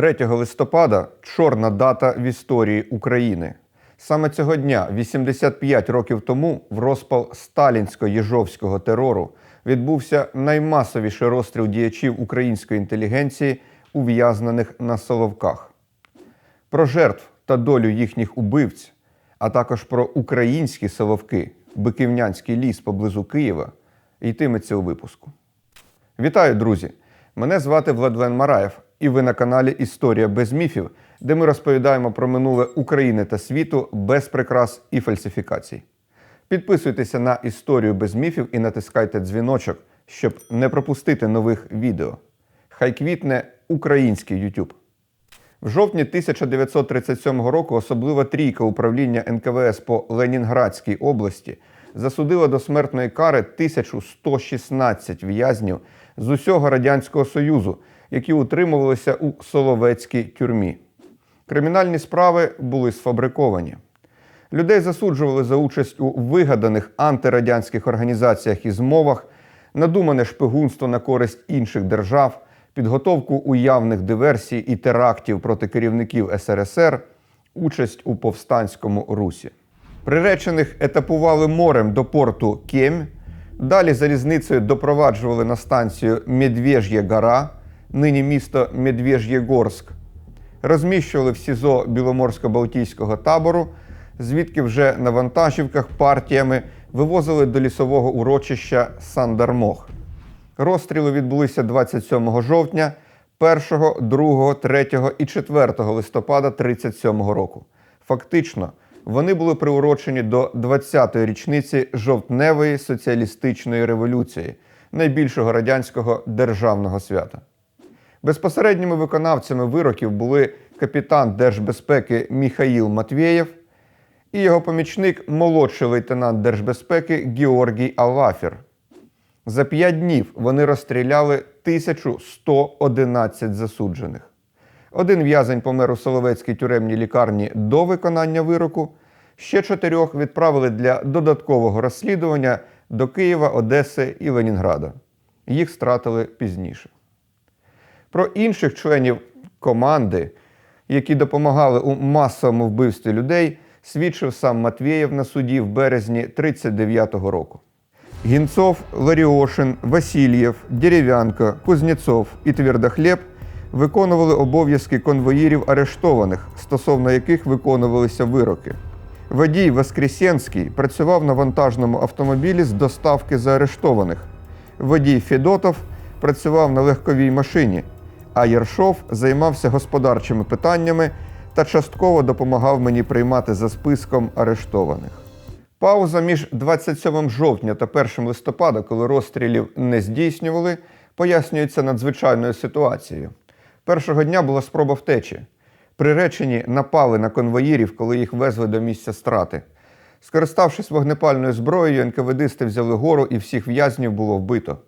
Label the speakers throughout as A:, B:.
A: 3 листопада чорна дата в історії України. Саме цього дня, 85 років тому, в розпал сталінсько-єжовського терору відбувся наймасовіший розстріл діячів української інтелігенції, ув'язнених на Соловках. Про жертв та долю їхніх убивць, а також про українські соловки, Биківнянський ліс поблизу Києва, йтиметься у випуску. Вітаю, друзі! Мене звати Владлен Мараєв, і ви на каналі Історія без міфів, де ми розповідаємо про минуле України та світу без прикрас і фальсифікацій. Підписуйтеся на історію без міфів і натискайте дзвіночок, щоб не пропустити нових відео. Хай квітне український YouTube. В жовтні 1937 року особлива трійка управління НКВС по Ленінградській області засудила до смертної кари 1116 в'язнів з усього Радянського Союзу, які утримувалися у Соловецькій тюрмі. Кримінальні справи були сфабриковані. Людей засуджували за участь у вигаданих антирадянських організаціях і змовах, надумане шпигунство на користь інших держав, підготовку уявних диверсій і терактів проти керівників СРСР, участь у повстанському русі. Приречених етапували морем до порту Кемь, далі залізницею допроваджували на станцію Медвеж'є гора, нині місто Медвеж'єгорськ, розміщували в СІЗО Біломорсько-Балтійського табору, звідки вже на вантажівках партіями вивозили до лісового урочища Сандармох. Розстріли відбулися 27 жовтня, 1, 2, 3 і 4 листопада 1937 року. Фактично, вони були приурочені до 20-ї річниці жовтневої соціалістичної революції, найбільшого радянського державного свята. Безпосередніми виконавцями вироків були капітан Держбезпеки Міхаїл Матвєєв і його помічник молодший лейтенант Держбезпеки Георгій Алафір. За п'ять днів вони розстріляли 1111 засуджених. Один в'язень помер у Соловецькій тюремній лікарні до виконання вироку, ще чотирьох відправили для додаткового розслідування до Києва, Одеси і Ленінграда. Їх стратили пізніше. Про інших членів команди, які допомагали у масовому вбивстві людей, свідчив сам Матвєєв на суді в березні 1939 року. Гінцов, Ларіошин, Васильєв, Дерев'янко, Кузнєцов і Твердохлєб виконували обов'язки конвоїрів арештованих, стосовно яких виконувалися вироки. Водій Воскресенський працював на вантажному автомобілі з доставки заарештованих. Водій Федотов працював на легковій машині, а Єршов займався господарчими питаннями та частково допомагав мені приймати за списком арештованих. Пауза між 27 жовтня та 1 листопада, коли розстрілів не здійснювали, пояснюється надзвичайною ситуацією. Першого дня була спроба втечі. Приречені напали на конвоїрів, коли їх везли до місця страти. Скориставшись вогнепальною зброєю, НКВДисти взяли гору і всіх в'язнів було вбито.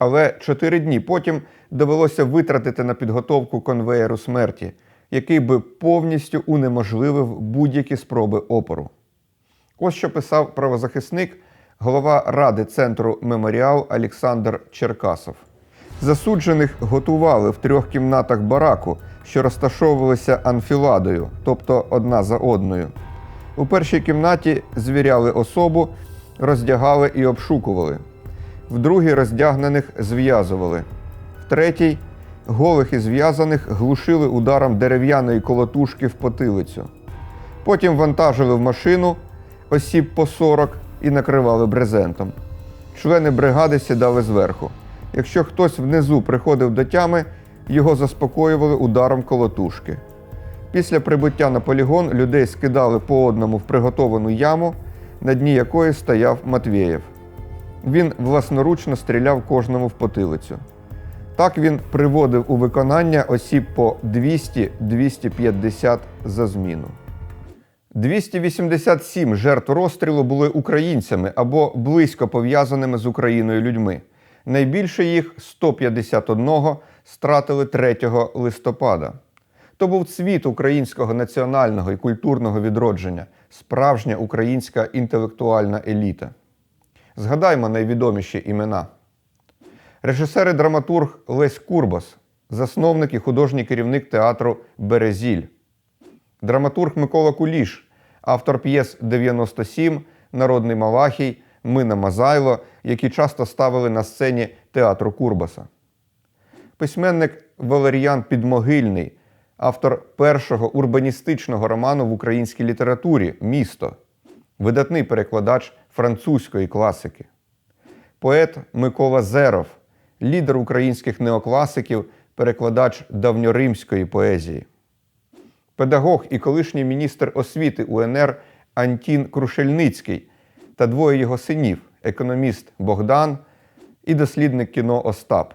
A: Але чотири дні потім довелося витратити на підготовку конвеєру смерті, який би повністю унеможливив будь-які спроби опору. Ось що писав правозахисник, голова ради центру меморіал Олександр Черкасов. Засуджених готували в трьох кімнатах бараку, що розташовувалися анфіладою, тобто одна за одною. У першій кімнаті звіряли особу, роздягали і обшукували. В другій роздягнених зв'язували. В третій голих і зв'язаних глушили ударом дерев'яної колотушки в потилицю. Потім вантажили в машину осіб по 40 і накривали брезентом. Члени бригади сідали зверху. Якщо хтось внизу приходив до тями, його заспокоювали ударом колотушки. Після прибуття на полігон людей скидали по одному в приготовану яму, на дні якої стояв Матвєєв. Він власноручно стріляв кожному в потилицю. Так він приводив у виконання осіб по 200-250 за зміну. 287 жертв розстрілу були українцями або близько пов'язаними з Україною людьми. Найбільше їх 151 стратили 3 листопада. То був цвіт українського національного і культурного відродження, справжня українська інтелектуальна еліта. Згадаймо найвідоміші імена. Режисер і драматург Лесь Курбас, засновник і художній керівник театру Березіль, драматург Микола Куліш, автор п'єс 97, Народний Малахій, Мина Мазайло, які часто ставили на сцені театру Курбаса. Письменник Валеріян Підмогильний, автор першого урбаністичного роману в українській літературі Місто, видатний перекладач французької класики. Поет Микола Зеров, лідер українських неокласиків, перекладач давньоримської поезії. Педагог і колишній міністр освіти УНР Антін Крушельницький та двоє його синів, економіст Богдан і дослідник кіно Остап.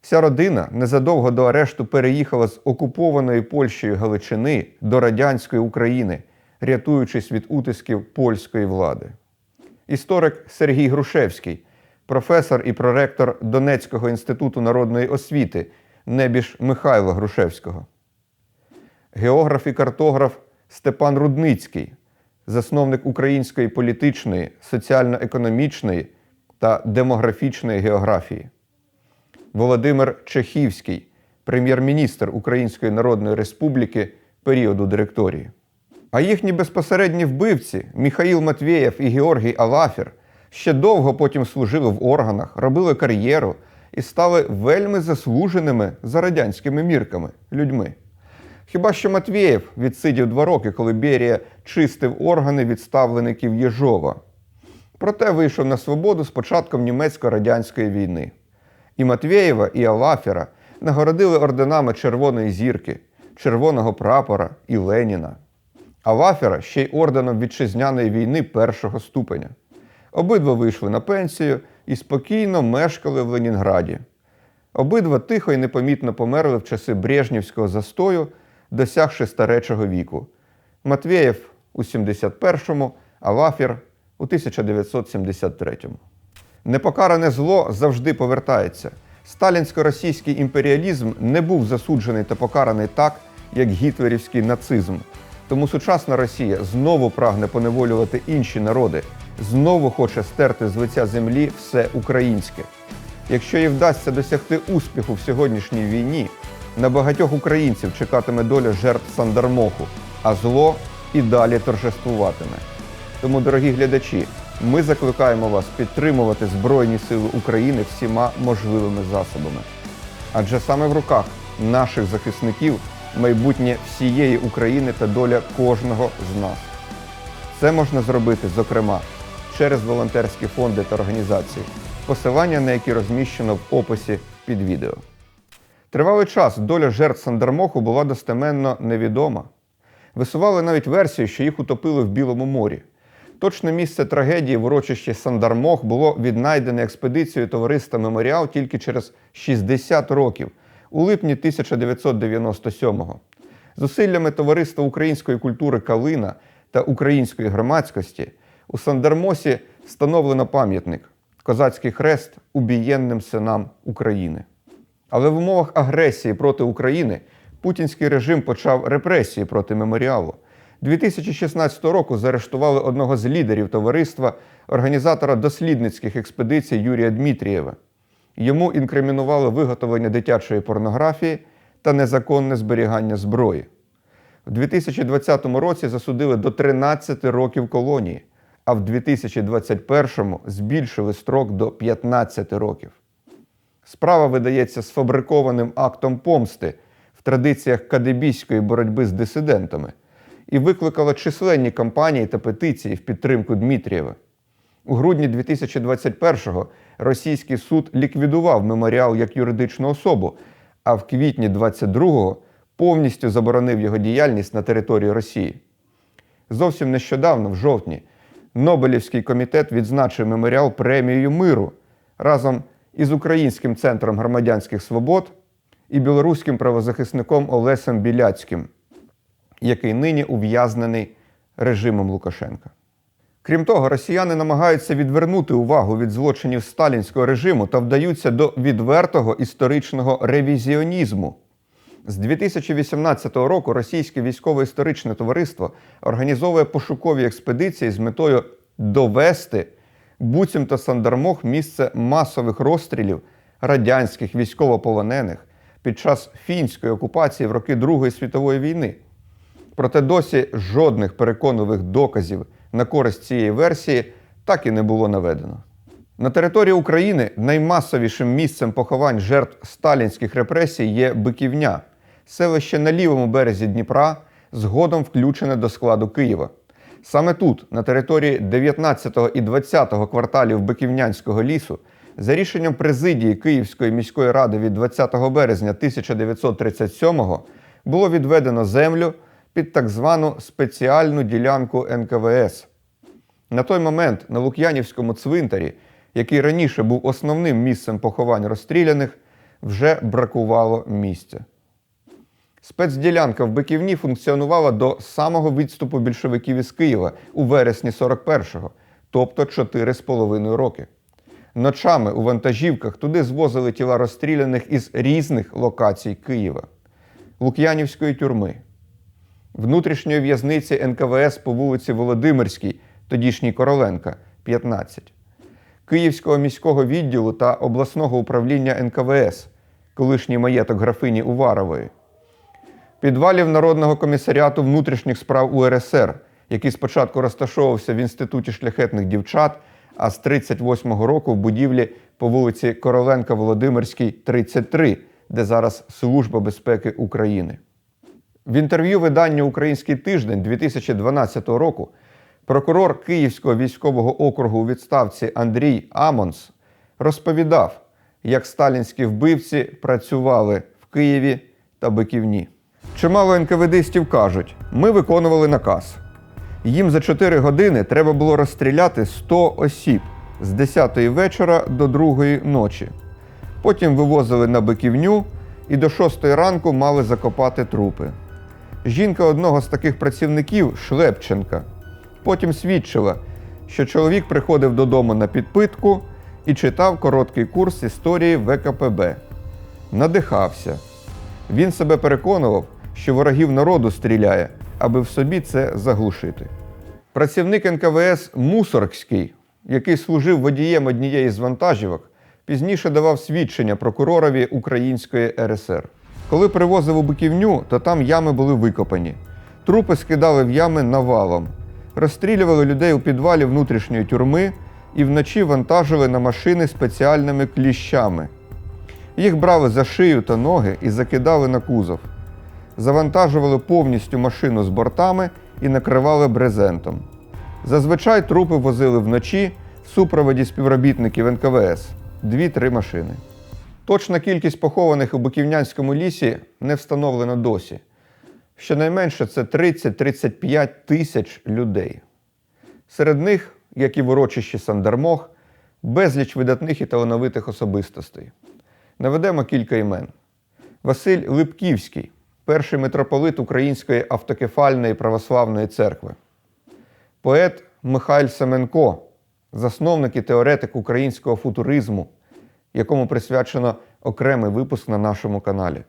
A: Вся родина незадовго до арешту переїхала з окупованої Польщею Галичини до радянської України, рятуючись від утисків польської влади. Історик Сергій Грушевський, професор і проректор Донецького інституту народної освіти, небіж Михайла Грушевського. Географ і картограф Степан Рудницький, засновник української політичної, соціально-економічної та демографічної географії. Володимир Чехівський, прем'єр-міністр Української Народної Республіки періоду директорії. А їхні безпосередні вбивці Міхаїл Матвєєв і Георгій Алафір ще довго потім служили в органах, робили кар'єру і стали вельми заслуженими за радянськими мірками людьми. Хіба що Матвєєв відсидів два роки, коли Берія чистив органи відставлеників Єжова. Проте вийшов на свободу з початком німецько-радянської війни. І Матвєєва, і Алафіра нагородили орденами Червоної зірки, Червоного прапора і Леніна. Алафіра ще й орденом вітчизняної війни першого ступеня. Обидва вийшли на пенсію і спокійно мешкали в Ленінграді. Обидва тихо і непомітно померли в часи Брежнівського застою, досягши старечого віку. Матвєєв у 71-му, а Лафір у 1973-му. Непокаране зло завжди повертається. Сталінсько-російський імперіалізм не був засуджений та покараний так, як гітлерівський нацизм. Тому сучасна Росія знову прагне поневолювати інші народи, знову хоче стерти з лиця землі все українське. Якщо їй вдасться досягти успіху в сьогоднішній війні, на багатьох українців чекатиме доля жертв Сандармоху, а зло і далі торжествуватиме. Тому, дорогі глядачі, ми закликаємо вас підтримувати Збройні Сили України всіма можливими засобами. Адже саме в руках наших захисників майбутнє всієї України та доля кожного з нас. Це можна зробити, зокрема, через волонтерські фонди та організації, посилання на які розміщено в описі під відео. Тривалий час доля жертв Сандармоху була достеменно невідома. Висували навіть версію, що їх утопили в Білому морі. Точне місце трагедії в урочищі Сандармох було віднайдене експедицією товариства Меморіал тільки через 60 років, у липні 1997-го. Зусиллями Товариства української культури Калина та української громадськості у Сандармосі встановлено пам'ятник Козацький хрест убієнним синам України. Але в умовах агресії проти України путінський режим почав репресії проти меморіалу. 2016 року заарештували одного з лідерів товариства, організатора дослідницьких експедицій Юрія Дмитрієва. Йому інкримінували виготовлення дитячої порнографії та незаконне зберігання зброї. У 2020 році засудили до 13 років колонії, а в 2021 збільшили строк до 15 років. Справа видається сфабрикованим актом помсти в традиціях кадебійської боротьби з дисидентами і викликала численні кампанії та петиції в підтримку Дмитрієва. У грудні 2021-го російський суд ліквідував меморіал як юридичну особу, а в квітні 22-го повністю заборонив його діяльність на території Росії. Зовсім нещодавно, в жовтні, Нобелівський комітет відзначив меморіал премією миру разом із Українським центром громадянських свобод і білоруським правозахисником Олесем Біляцьким, який нині ув'язнений режимом Лукашенка. Крім того, росіяни намагаються відвернути увагу від злочинів сталінського режиму та вдаються до відвертого історичного ревізіонізму. З 2018 року Російське військово-історичне товариство організовує пошукові експедиції з метою довести буцімто Сандармох місце масових розстрілів радянських військовополонених, під час фінської окупації в роки Другої світової війни. Проте досі жодних переконливих доказів на користь цієї версії так і не було наведено. На території України наймасовішим місцем поховань жертв сталінських репресій є Биківня, селище на лівому березі Дніпра, згодом включене до складу Києва. Саме тут, на території 19 і 20 кварталів Биківнянського лісу, за рішенням президії Київської міської ради від 20 березня 1937-го було відведено землю під так звану спеціальну ділянку НКВС. На той момент на Лук'янівському цвинтарі, який раніше був основним місцем поховань розстріляних, вже бракувало місця. Спецділянка в Биківні функціонувала до самого відступу більшовиків із Києва у вересні 41-го, тобто 4,5 роки. Ночами у вантажівках туди звозили тіла розстріляних із різних локацій Києва, Лук'янівської тюрми, внутрішньої в'язниці НКВС по вулиці Володимирській, тодішній Короленка, 15, Київського міського відділу та обласного управління НКВС, колишній маєток графині Уварової, підвалів Народного комісаріату внутрішніх справ УРСР, який спочатку розташовувався в Інституті шляхетних дівчат, а з 38-го року в будівлі по вулиці Короленка Володимирській, 33, де зараз Служба безпеки України. В інтерв'ю виданню Український тиждень 2012 року прокурор Київського військового округу у відставці Андрій Амонс розповідав, як сталінські вбивці працювали в Києві та Биківні. Чимало НКВДистів кажуть, ми виконували наказ. Їм за 4 години треба було розстріляти 100 осіб з 10 вечора до 2 ночі. Потім вивозили на Биківню і до 6 ранку мали закопати трупи. Жінка одного з таких працівників, Шлепченка, потім свідчила, що чоловік приходив додому на підпитку і читав короткий курс історії ВКПБ. Надихався. Він себе переконував, що ворогів народу стріляє, аби в собі це заглушити. Працівник НКВС Мусоргський, який служив водієм однієї з вантажівок, пізніше давав свідчення прокуророві Української РСР. Коли привозив у Биківню, то там ями були викопані. Трупи скидали в ями навалом, розстрілювали людей у підвалі внутрішньої тюрми і вночі вантажили на машини спеціальними кліщами. Їх брали за шию та ноги і закидали на кузов. Завантажували повністю машину з бортами і накривали брезентом. Зазвичай трупи возили вночі в супроводі співробітників НКВС 2-3 машини. Точна кількість похованих у Буківнянському лісі не встановлена досі. Щонайменше це 30-35 тисяч людей. Серед них, як і в урочищі Сандармох, безліч видатних і талановитих особистостей. Наведемо кілька імен. Василь Липківський, перший митрополит Української автокефальної православної церкви. Поет Михайль Семенко, засновник і теоретик українського футуризму, якому присвячено окремий випуск на нашому каналі.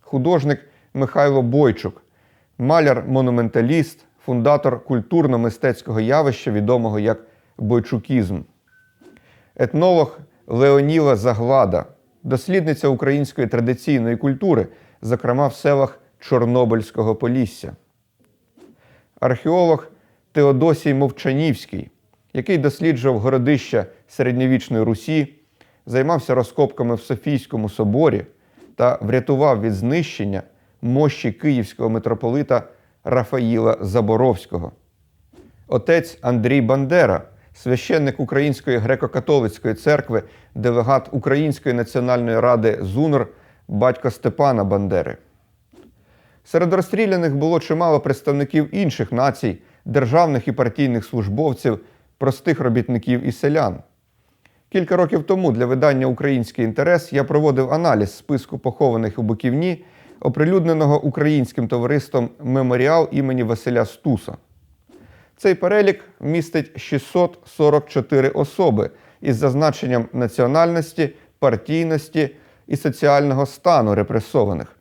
A: Художник Михайло Бойчук, маляр-монументаліст, фундатор культурно-мистецького явища, відомого як бойчукізм. Етнолог Леоніла Заглада, дослідниця української традиційної культури, зокрема в селах Чорнобильського Полісся. Археолог Теодосій Мовчанівський, який досліджував городища середньовічної Русі, займався розкопками в Софійському соборі та врятував від знищення мощі київського митрополита Рафаїла Заборовського. Отець Андрій Бандера, священник Української греко-католицької церкви, делегат Української національної ради ЗУНР, батько Степана Бандери. Серед розстріляних було чимало представників інших націй, державних і партійних службовців, простих робітників і селян. Кілька років тому для видання Український інтерес я проводив аналіз списку похованих у Буківні, оприлюдненого українським товариством Меморіал імені Василя Стуса. Цей перелік містить 644 особи із зазначенням національності, партійності і соціального стану репресованих.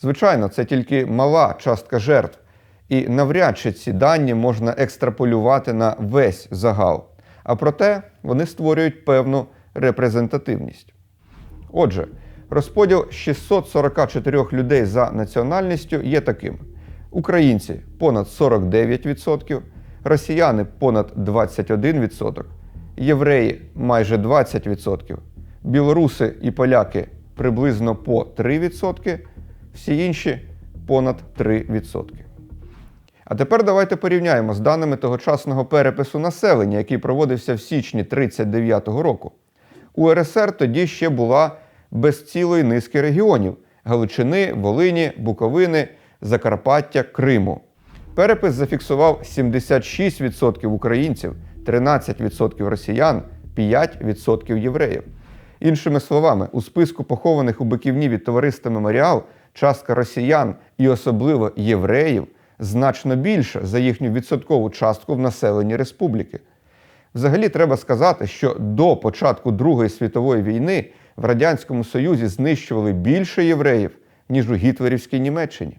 A: Звичайно, це тільки мала частка жертв, і навряд чи ці дані можна екстраполювати на весь загал. А проте вони створюють певну репрезентативність. Отже, Розподіл 644 людей за національністю є таким: українці понад 49%, росіяни понад 21%, євреї майже 20%, білоруси і поляки приблизно по 3%, всі інші понад 3%. А тепер давайте порівняємо з даними тогочасного перепису населення, який проводився в січні 1939 року. У РСР тоді ще була без цілої низки регіонів Галичини, Волині, Буковини, Закарпаття, Криму. Перепис зафіксував 76% українців, 13% росіян, 5% євреїв. Іншими словами, у списку похованих у Биківні від товариства Меморіал частка росіян і особливо євреїв значно більша за їхню відсоткову частку в населенні республіки. Взагалі треба сказати, що до початку Другої світової війни в Радянському Союзі знищували більше євреїв, ніж у Гітлерівській Німеччині.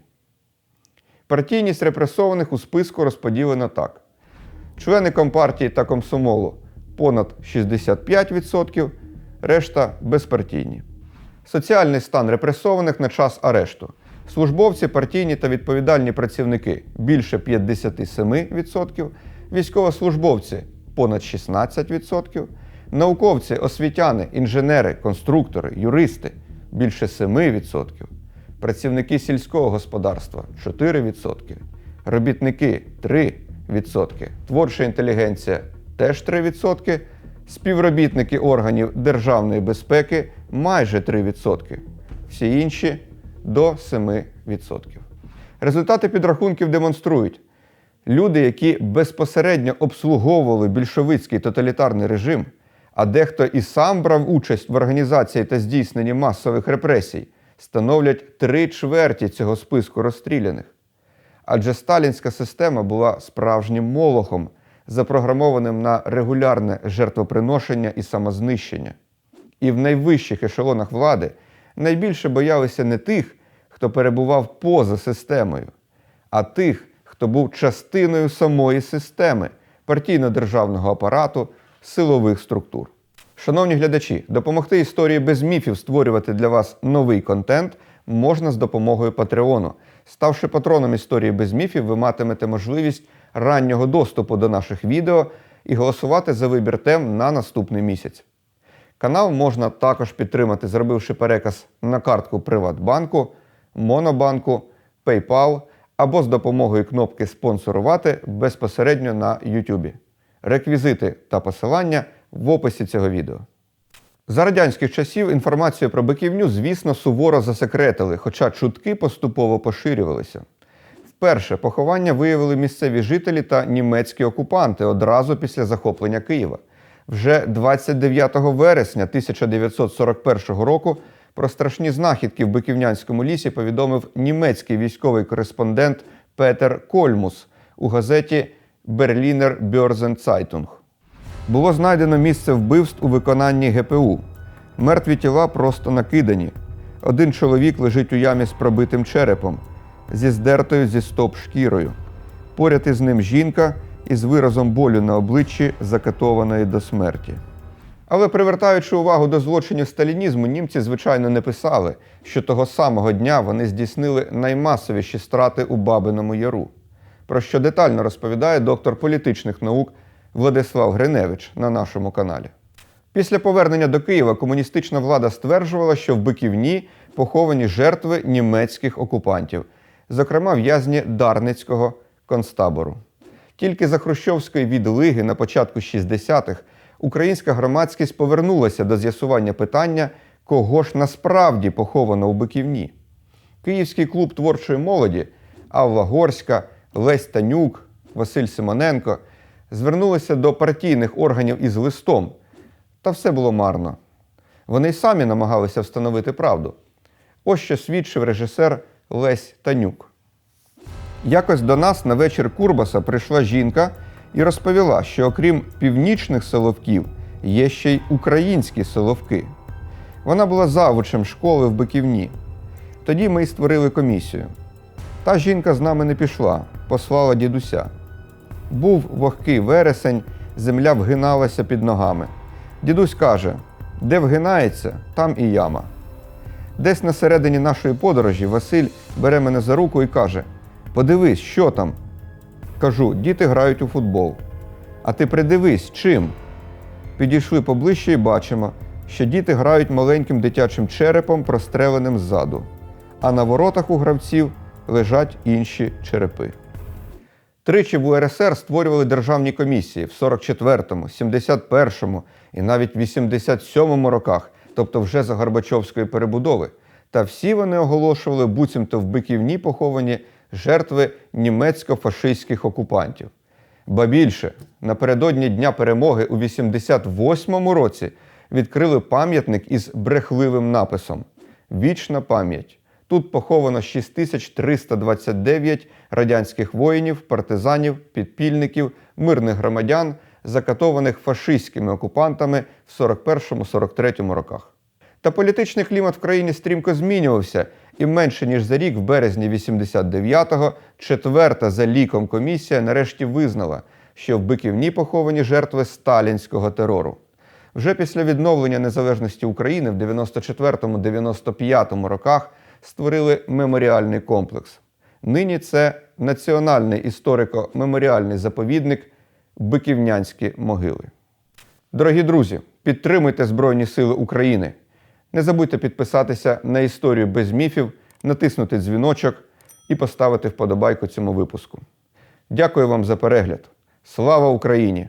A: Партійність репресованих у списку розподілена так: члени Компартії та комсомолу понад 65%, решта безпартійні. Соціальний стан репресованих на час арешту. Службовці, партійні та відповідальні працівники більше 57%, військовослужбовці понад 16%, науковці, освітяни, інженери, конструктори, юристи більше 7%, працівники сільського господарства 4%, робітники 3%, творча інтелігенція теж 3%, співробітники органів державної безпеки майже 3%, всі інші до 7%. Результати підрахунків демонструють, люди, які безпосередньо обслуговували більшовицький тоталітарний режим, а дехто і сам брав участь в організації та здійсненні масових репресій, становлять три чверті цього списку розстріляних. Адже сталінська система була справжнім молохом, запрограмованим на регулярне жертвоприношення і самознищення. І в найвищих ешелонах влади найбільше боялися не тих, хто перебував поза системою, а тих, хто був частиною самої системи партійно-державного апарату, силових структур. Шановні глядачі, допомогти історії без міфів створювати для вас новий контент можна з допомогою Патреону. Ставши патроном історії без міфів, ви матимете можливість раннього доступу до наших відео і голосувати за вибір тем на наступний місяць. Канал можна також підтримати, зробивши переказ на картку Приватбанку, Монобанку, PayPal або з допомогою кнопки Спонсорувати безпосередньо на YouTube. Реквізити та посилання в описі цього відео. За радянських часів інформацію про биківню, звісно, суворо засекретили, хоча чутки поступово поширювалися. Вперше поховання виявили місцеві жителі та німецькі окупанти одразу після захоплення Києва. Вже 29 вересня 1941 року про страшні знахідки в Биківнянському лісі повідомив німецький військовий кореспондент Петер Кольмус у газеті Berliner Börsen Було знайдено місце вбивств у виконанні ГПУ. Мертві тіла просто накидані. Один чоловік лежить у ямі з пробитим черепом, зі здертою зі стоп шкірою. Поряд із ним жінка із виразом болю на обличчі, закатованої до смерті. Але привертаючи увагу до злочинів сталінізму, німці, звичайно, не писали, що того самого дня вони здійснили наймасовіші страти у Бабиному Яру, про що детально розповідає доктор політичних наук Владислав Гриневич на нашому каналі. Після повернення до Києва комуністична влада стверджувала, що в Биківні поховані жертви німецьких окупантів, зокрема в'язні Дарницького концтабору. Тільки за Хрущовської відлиги на початку 60-х українська громадськість повернулася до з'ясування питання, кого ж насправді поховано у Биківні. Київський клуб творчої молоді Алла Горська, Лесь Танюк, Василь Симоненко звернулися до партійних органів із листом. Та все було марно. Вони й самі намагалися встановити правду. Ось що свідчив режисер Лесь Танюк. Якось до нас на вечір Курбаса прийшла жінка і розповіла, що окрім північних соловків є ще й українські соловки. Вона була завучем школи в Биківні. Тоді ми й створили комісію. Та жінка з нами не пішла, послала дідуся. Був вогкий вересень, земля вгиналася під ногами. Дідусь каже: де вгинається, там і яма. Десь на середині нашої подорожі Василь бере мене за руку і каже: Подивись, що там. Кажу, діти грають у футбол. А ти придивись, чим? Підійшли поближче і бачимо, що діти грають маленьким дитячим черепом, простреленим ззаду, а на воротах у гравців лежать інші черепи. Тричі в УРСР створювали державні комісії в 44-му, 71-му і навіть 87-му роках, тобто вже за Горбачовської перебудови. Та всі вони оголошували буцімто в Биківні поховані жертви німецько-фашистських окупантів. Ба більше, напередодні Дня перемоги у 88-му році відкрили пам'ятник із брехливим написом Вічна пам'ять. Тут поховано 6329 радянських воїнів, партизанів, підпільників, мирних громадян, закатованих фашистськими окупантами в 41-43 роках. Та політичний клімат в країні стрімко змінювався, і менше ніж за рік, в березні 89-го, четверта за ліком комісія нарешті визнала, що в Биківні поховані жертви сталінського терору. Вже після відновлення незалежності України в 94-95 роках створили меморіальний комплекс. Нині це національний історико-меморіальний заповідник Биківнянські могили. Дорогі друзі, підтримуйте Збройні Сили України. Не забудьте підписатися на історію без міфів, натиснути дзвіночок і поставити вподобайку цьому випуску. Дякую вам за перегляд. Слава Україні!